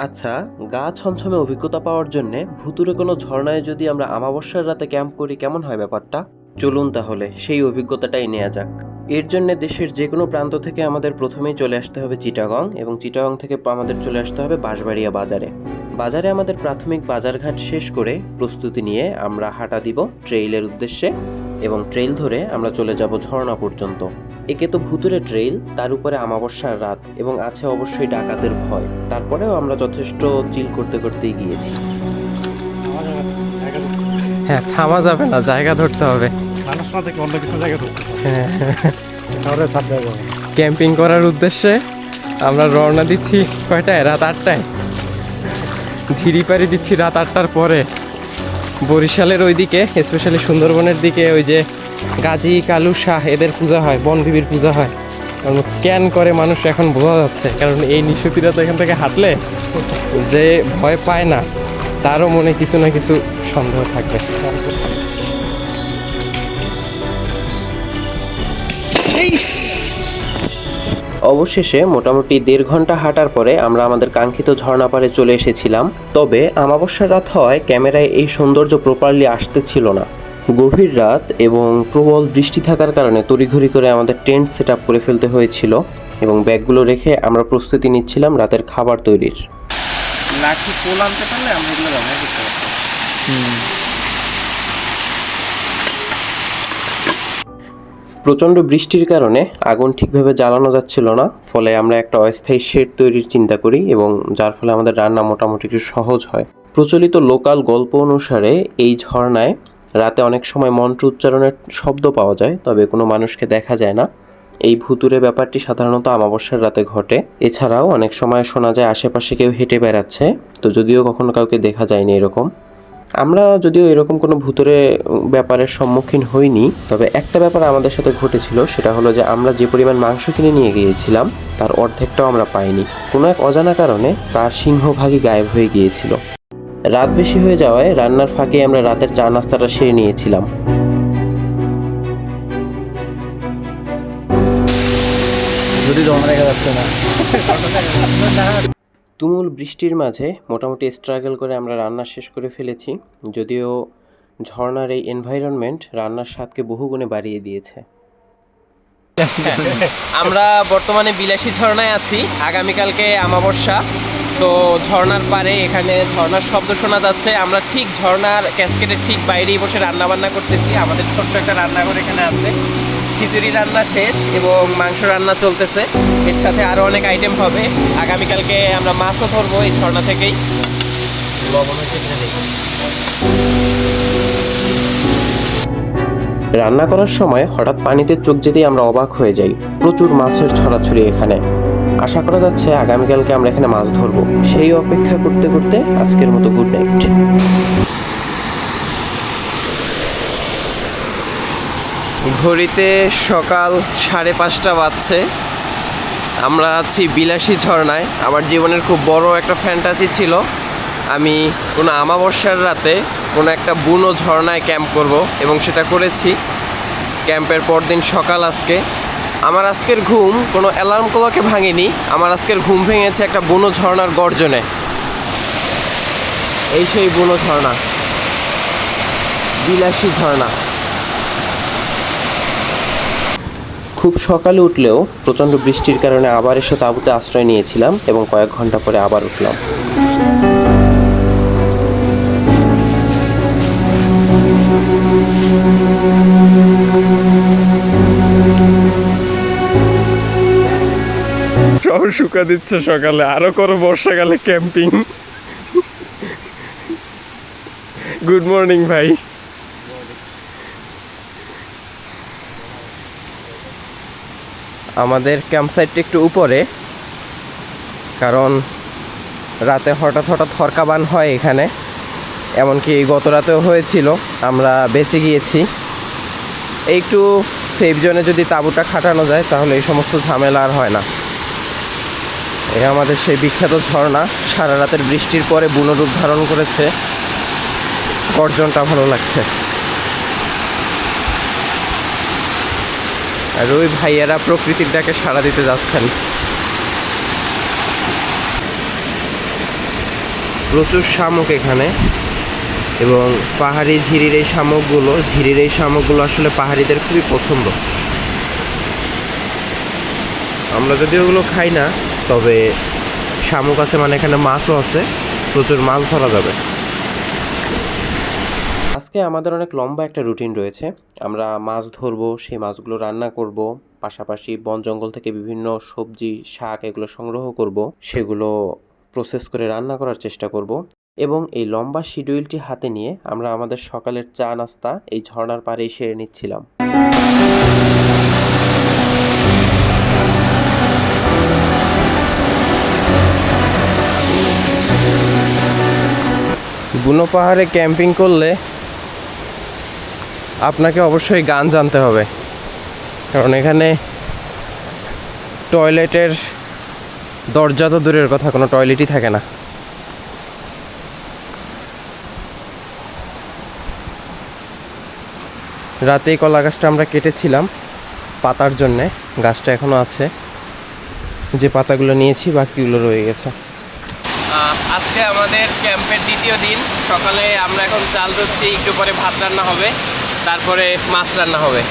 আচ্ছা গা ছমছমে অভিজ্ঞতা পাওয়ার জন্য ভুতুরে কোনো ঝর্ণায় যদি আমরা আমাবস্যার রাতে ক্যাম্প করি, কেমন হয় ব্যাপারটা? চলুন তাহলে, সেই অভিজ্ঞতাটাই নেওয়া যাক। এর জন্য দেশের যে কোনো প্রান্ত থেকে আমাদের প্রথমেই চলে আসতে হবে চিটাগং এবং চিটাগং থেকে আমাদের চলে আসতে হবে বাঁশবাড়িয়া বাজারে। বাজারে আমাদের প্রাথমিক বাজারঘাট শেষ করে প্রস্তুতি নিয়ে আমরা হাঁটা দিব ট্রেইলের উদ্দেশ্যে। এবং ট্রেইল ধরে আমরা চলে যাব ঝর্ণা পর্যন্ত। একে তো ভুতুরে ট্রেইল তার উপরে আমাবস্যার রাত এবং আছে অবশ্যই ডাকাতের ভয়। তারপরেও আমরা যথেষ্ট চিল করতে করতেই গিয়েছি। হ্যাঁ থামা যাবে না জায়গা ধরতে হবে। মানুষ না থেকে অন্য কিছু জায়গা ধরতে হ্যাঁ। ক্যাম্পিং করার উদ্দেশ্যে আমরা রওনা দিচ্ছি কয়টায়? রাত আটটায়। ঝিরি পাড়ি দিচ্ছি রাত আটটার পরে। বরিশালের ওইদিকে স্পেশালি সুন্দরবনের দিকে, ওই যে গাজী কালু শাহ, এদের পূজা হয় বনবিবির পূজা হয়। কারণ ক্যান করে মানুষ এখন বোঝা যাচ্ছে, কারণ এই নিশুতিরা তো এখান থেকে হাঁটলে যে ভয় পায় না, তারও মনে কিছু না কিছু সন্দেহ থাকবে। অবশেষে মোটামুটি দেড় ঘণ্টা হাঁটার পরে আমরা আমাদের কাঙ্ক্ষিত ঝর্ণা পাড়ে চলে এসেছিলাম। তবে আমাবস্যার রাত হওয়ায় ক্যামেরায় এই সৌন্দর্য প্রপারলি আসতে ছিল না। গভীর রাত এবং প্রবল বৃষ্টি থাকার কারণে তড়িঘড়ি করে আমাদের টেন্ট সেট আপ করে ফেলতে হয়েছিল এবং ব্যাগগুলো রেখে আমরা প্রস্তুতি নিচ্ছিলাম রাতের খাবার তৈরির। লাঠি পোল আনতে পারলে আমরা এগুলো ব্যবহার করতে পারতাম। প্রচণ্ড বৃষ্টির কারণে আগুন ঠিকভাবে জ্বালানো যাচ্ছিল না, ফলে আমরা একটা অস্থায়ী শেড তৈরির চিন্তা করি এবং যার ফলে আমাদের রান্না মোটামুটি একটু সহজ হয়। প্রচলিত লোকাল গল্প অনুসারে এই ঝর্ণায় রাতে অনেক সময় মন্ত্র উচ্চারণের শব্দ পাওয়া যায়, তবে কোনো মানুষকে দেখা যায় না। এই ভুতুরে ব্যাপারটি সাধারণত আমাবস্যার রাতে ঘটে। এছাড়াও অনেক সময় শোনা যায় আশেপাশে কেউ হেঁটে বেড়াচ্ছে, তো যদিও কখনো কাউকে দেখা যায়নি এরকম। আমরা যদিও এরকম কোনো ভূতরে ব্যাপারের সম্মুখীন হইনি, তবে একটা ব্যাপার আমাদের সাথে ঘটেছিল, সেটা হলো যে আমরা যে পরিমাণ মাংস কিনে নিয়ে গিয়েছিলাম, তার অর্ধেকটাও আমরা পাইনি। কোনো এক অজানা কারণে তার সিংহভাগই গায়েব হয়ে গিয়েছিল। রাত বেশি হয়ে যাওয়ায় রান্নার ফাঁকে আমরা রাতের চা নাস্তাটা সেরে নিয়েছিলাম। যদি জমা রেখে যাচ্ছে না। তুমুল বৃষ্টির মাঝে মোটামুটি স্ট্রাগল করে আমরা রান্না শেষ করে ফেলেছি, যদিও ঝর্ণার এই এনভায়রনমেন্ট রান্নার স্বাদকে বহুগুণে বাড়িয়ে দিয়েছে। আমরা বর্তমানে বিলাসী ঝর্ণায় আছি, আগামীকালকে আমাবস্যা তো ঝর্ণার পারে এখানে ঝর্ণার শব্দ শোনা যাচ্ছে। আমরা ঠিক ঝর্ণার ক্যাসকেটের ঠিক বাইরেই বসে রান্না বান্না করতেছি, আমাদের ছোট্ট একটা রান্নাঘর এখানে আছে। খিচুড়ি রান্না শেষ এবং মাংস রান্না চলতেছে। এর সাথে আরও অনেক আইটেম হবে। আগামীকালকে আমরা মাছও ধরবো এই ঝর্ণা থেকেই। রান্না করার সময় হঠাৎ পানিতে চোখ যেতেই আমরা অবাক হয়ে যাই। প্রচুর মাছের ছড়াছড়ি এখানে। আশা করা যাচ্ছে আগামীকালকে আমরা এখানে মাছ ধরবো। সেই অপেক্ষা করতে করতে আজকের মতো গুড নাইট ঘড়িতে সকাল সাড়ে পাঁচটা বাজছে। আমরা আছি বিলাসী ঝর্ণায়। আমার জীবনের খুব বড় একটা ফ্যান্টাসি ছিল। আমি কোনো আমাবস্যার রাতে কোনো একটা বুনো ঝর্ণায় ক্যাম্প করব এবং সেটা করেছি ক্যাম্পের পরদিন সকাল আজকে। আমার আজকের ঘুম কোনো অ্যালার্ম কলাকে ভাঙেনি। আমার আজকের ঘুম ভেঙেছে একটা বুনো ঝর্ণার গর্জনে। এই সেই বুনো ঝর্ণা। বিলাসী ঝর্ণা। খুব সকালে উঠলেও প্রচণ্ড বৃষ্টির কারণে আবার এসে তাঁবুতে আশ্রয় নিয়েছিলাম এবং কয়েক ঘণ্টা পরে আবার উঠলাম। সব শুকা দিচ্ছে সকালে, আরও করো বর্ষাকালে ক্যাম্পিং। গুড মর্নিং ভাই। আমাদের ক্যাম্প সাইটটা একটু উপরে, কারণ রাতে হঠাৎ হঠাৎ হরকাবান হয় এখানে। এমনকি গত রাতেও হয়েছিল, আমরা বেঁচে গিয়েছি। একটু সেফ জোনে যদি তাঁবুটা খাটানো যায়, তাহলে এই সমস্ত ঝামেলা আর হয় না। এ আমাদের সেই বিখ্যাত ঝর্ণা, সারা রাতের বৃষ্টির পরে বুনরূপ ধারণ করেছে। গর্জনটা ভালো লাগছে। আর ওই ভাইয়েরা প্রকৃতির ডাকে সাড়া দিতে যাচ্ছেন। প্রচুর শামুক এখানে এবং পাহাড়ি ঝিরির এই শামুকগুলো, ঝিরির এই শামুকগুলো আসলে পাহাড়িদের খুবই পছন্দ। আমরা যদি ওগুলো খাই না, তবে শামুক আছে মানে এখানে মাছও আছে, প্রচুর মাছ ধরা যাবে। আজকে আমাদের অনেক লম্বা একটা রুটিন রয়েছে। আমরা মাছ ধরবো, সেই মাছগুলো রান্না করব, পাশাপাশি বন জঙ্গল থেকে বিভিন্ন সবজি, শাক এগুলো সংগ্রহ করব, সেগুলো প্রসেস করে রান্না করার চেষ্টা করব। এবং এই লম্বা শিডিউলটি হাতে নিয়ে আমরা আমাদের সকালের চা নাস্তা এই ঝর্ণার পাড়েই সেরে নিচ্ছিলাম। বুনো পাহাড়ে ক্যাম্পিং করলে আপনাকে অবশ্যই গান জানতে হবে। কারণ এখানে টয়লেটের দরজা তো দূরের কথা, কোনো টয়লেটই থাকে না। রাতে কলা গাছটা আমরা কেটেছিলাম পাতার জন্যে, গাছটা এখনও আছে। যে পাতাগুলো নিয়েছি, বাকিগুলো রয়ে গেছে। আজকে আমাদের ক্যাম্পের দ্বিতীয় দিন। সকালে আমরা এখন চাল ধরছি, একটু পরে ভাত রান্না হবে। তারপরে মাছ রান্না হবে।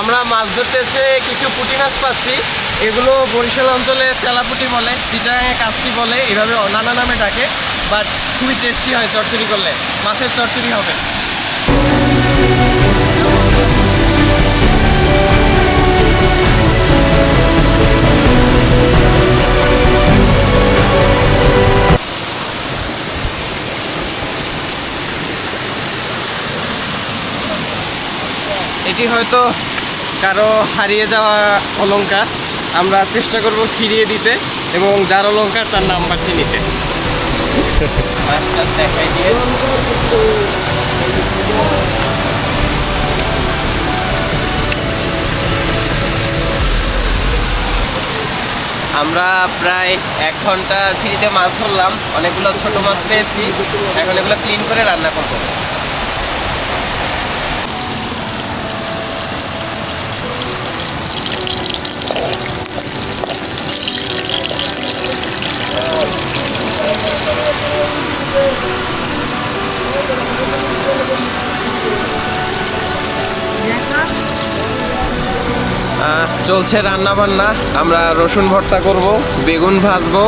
আমরা মাছ ধরতে এসে কিছু পুঁটি মাছ পাচ্ছি। এগুলো বরিশাল অঞ্চলে চেলাপুটি বলে চিটাঙে কাস্তি বলে, এভাবে নানা নামে ডাকে বাট খুবই টেস্টি হয়, চচ্চড়ি করলে। মাছের চচ্চড়ি হবে। এটি হয়তো কারও হারিয়ে যাওয়া অলংকার। আমরা চেষ্টা করব ফিরিয়ে দিতে এবং যার অলংকার তার নাম্বারটি নিতে। দেখাই দিয়ে। আমরা প্রায় এক ঘণ্টা ঝিরিতে মাছ ধরলাম। অনেকগুলো ছোট মাছ পেয়েছি। এখন এগুলো ক্লিন করে রান্না করব। আহ, চলছে রান্না বান্না আমরা রসুন ভর্তা করব, বেগুন ভাজবো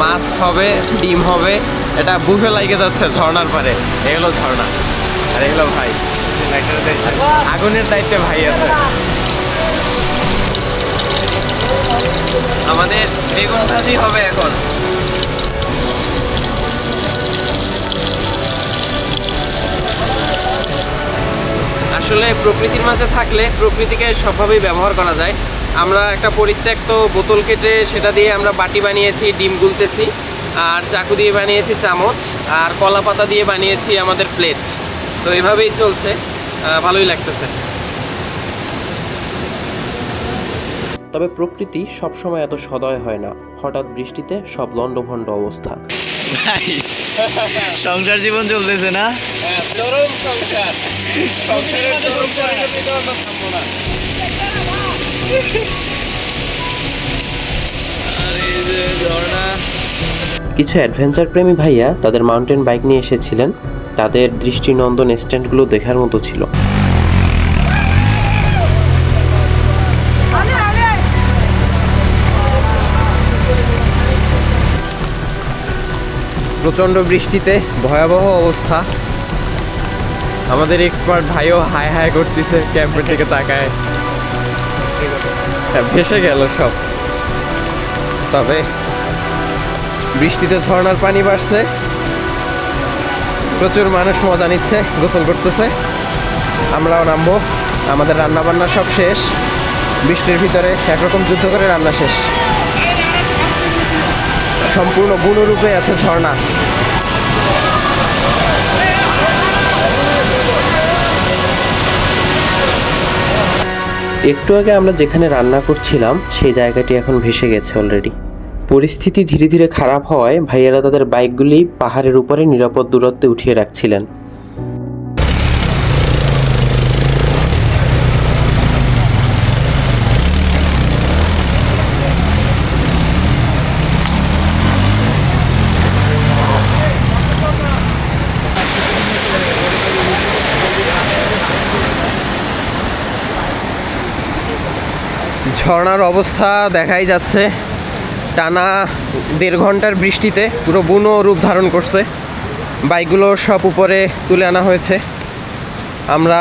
মাছ হবে, ডিম হবে। এটা বুফে লাগে যাচ্ছে ঝর্ণার পারে। এগুলো ঝর্ণা, আর এগুলো ভাই। আগুনের দায়িত্বে ভাই আছে। আমাদের বেগুন ভাজি হবে এখন। আসলে প্রকৃতির মাঝে থাকলে প্রকৃতিকে সবভাবেই ব্যবহার করা যায়। আমরা একটা পরিত্যক্ত বোতল কেটে সেটা দিয়ে আমরা বাটি বানিয়েছি ডিম গুলতেছি আর চাকু দিয়ে বানিয়েছি চামচ আর কলা পাতা দিয়ে বানিয়েছি আমাদের প্লেট। তো এভাবেই চলছে ভালোই লাগতেছে। তবে প্রকৃতি সবসময় এত সদয় হয় না। হঠাৎ বৃষ্টিতে সব লণ্ডভণ্ড অবস্থা। সংসার জীবন চলতেছে না? চরম সংসার। সংসারের চরম না কিছু অ্যাডভেঞ্চার প্রেমী ভাইয়া তাদের মাউন্টেন বাইক নিয়ে এসেছিলেন। তাদের দৃষ্টিনন্দন স্ট্যান্ডগুলো দেখার মতো ছিল। প্রচণ্ড বৃষ্টিতে ভয়াবহ অবস্থা। আমাদের এক্সপার্ট ভাইও হাই হাই করতেছে ক্যাম্পের দিকে তাকায়। হ্যাঁ, ভেসে গেল সব। তবে বৃষ্টিতে ঝর্নার পানি বাড়ছে। প্রচুর মানুষ মজা নিচ্ছে গোসল করতেছে। আমরাও নামবো। আমাদের রান্না বান্না সব শেষ। বৃষ্টির ভিতরে একরকম যুদ্ধ করে রান্না শেষ। সম্পূর্ণ গুণরূপে আছে ঝর্ণা। একটু আগে আমরা যেখানে রান্না করছিলাম, সেই জায়গাটি এখন ভেসে গেছে অলরেডি পরিস্থিতি ধীরে ধীরে খারাপ হওয়ায় ভাইয়েরা তাদের বাইকগুলি পাহাড়ের উপরে নিরাপদ দূরত্বে উঠিয়ে রাখছিলেন। ঝর্ণার অবস্থা দেখাই যাচ্ছে। টানা দেড় ঘণ্টার বৃষ্টিতে পুরো বুনো রূপ ধারণ করছে। বাইকগুলো সব উপরে তুলে আনা হয়েছে। আমরা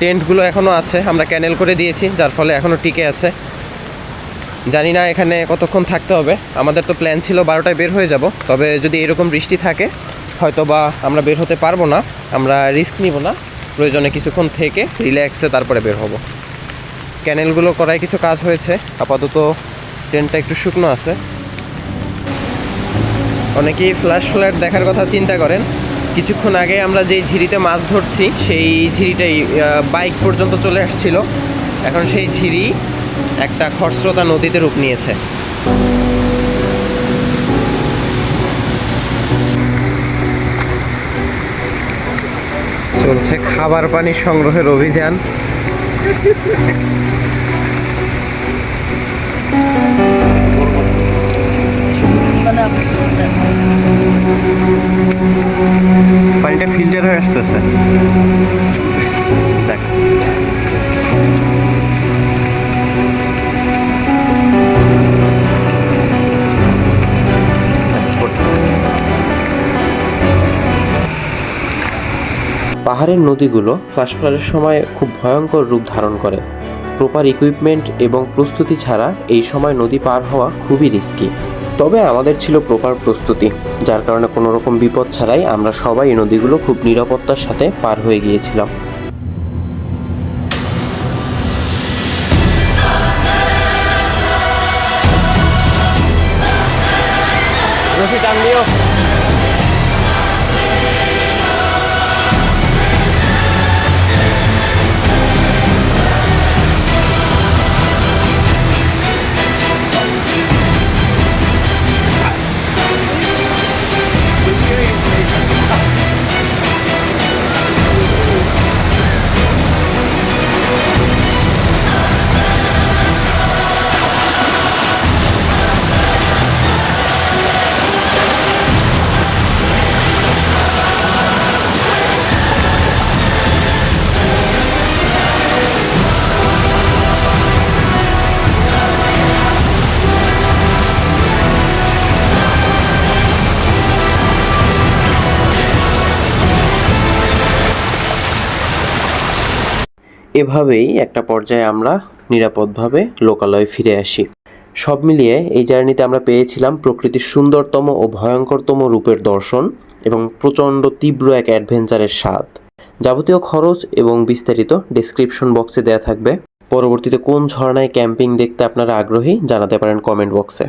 টেন্টগুলো এখনও আছে, আমরা ক্যানেল করে দিয়েছি, যার ফলে এখনও টিকে আছে। জানি না এখানে কতক্ষণ থাকতে হবে। আমাদের তো প্ল্যান ছিল বারোটায় বের হয়ে যাব, তবে যদি এরকম বৃষ্টি থাকে হয়তো বা আমরা বের হতে পারব না। আমরা রিস্ক নিব না, প্রয়োজনে কিছুক্ষণ থেকে রিল্যাক্সে তারপরে বের হব। ক্যানেলগুলো করায় কিছু কাজ হয়েছে। আপাতত ট্রেনটা একটু শুকনো আছে। অনেকেই ফ্ল্যাশ ফ্ল্যাট দেখার কথা চিন্তা করেন। কিছুক্ষণ আগে আমরা যেই ঝিরিতে মাছ ধরছি, সেই ঝিরিটাই বাইক পর্যন্ত চলে আসছিল। এখন সেই ঝিরি একটা খরস্রোতা নদীতে রূপ নিয়েছে। চলছে খাবার পানি সংগ্রহের অভিযান। পাহাড়ের নদীগুলো ফ্ল্যাশ ফ্লাডের সময় খুব ভয়ঙ্কর রূপ ধারণ করে। প্রপার ইকুইপমেন্ট এবং প্রস্তুতি ছাড়া এই সময় নদী পার হওয়া খুবই রিস্কি তবে আমাদের ছিল প্রপার প্রস্তুতি, যার কারণে কোনো রকম বিপদ ছাড়াই আমরা সবাই এই নদীগুলো খুব নিরাপত্তার সাথে পার হয়ে গিয়েছিলাম। এভাবেই একটা পর্যায়ে আমরা নিরাপদভাবে লোকালয়ে ফিরে আসি। সব মিলিয়ে এই জার্নিতে আমরা পেয়েছিলাম প্রকৃতির সুন্দরতম ও ভয়ঙ্করতম রূপের দর্শন এবং প্রচণ্ড তীব্র এক অ্যাডভেঞ্চারের স্বাদ। যাবতীয় খরচ এবং বিস্তারিত ডেসক্রিপশন বক্সে দেওয়া থাকবে। পরবর্তীতে কোন ঝর্ণায় ক্যাম্পিং দেখতে আপনারা আগ্রহী জানাতে পারেন কমেন্ট বক্সে।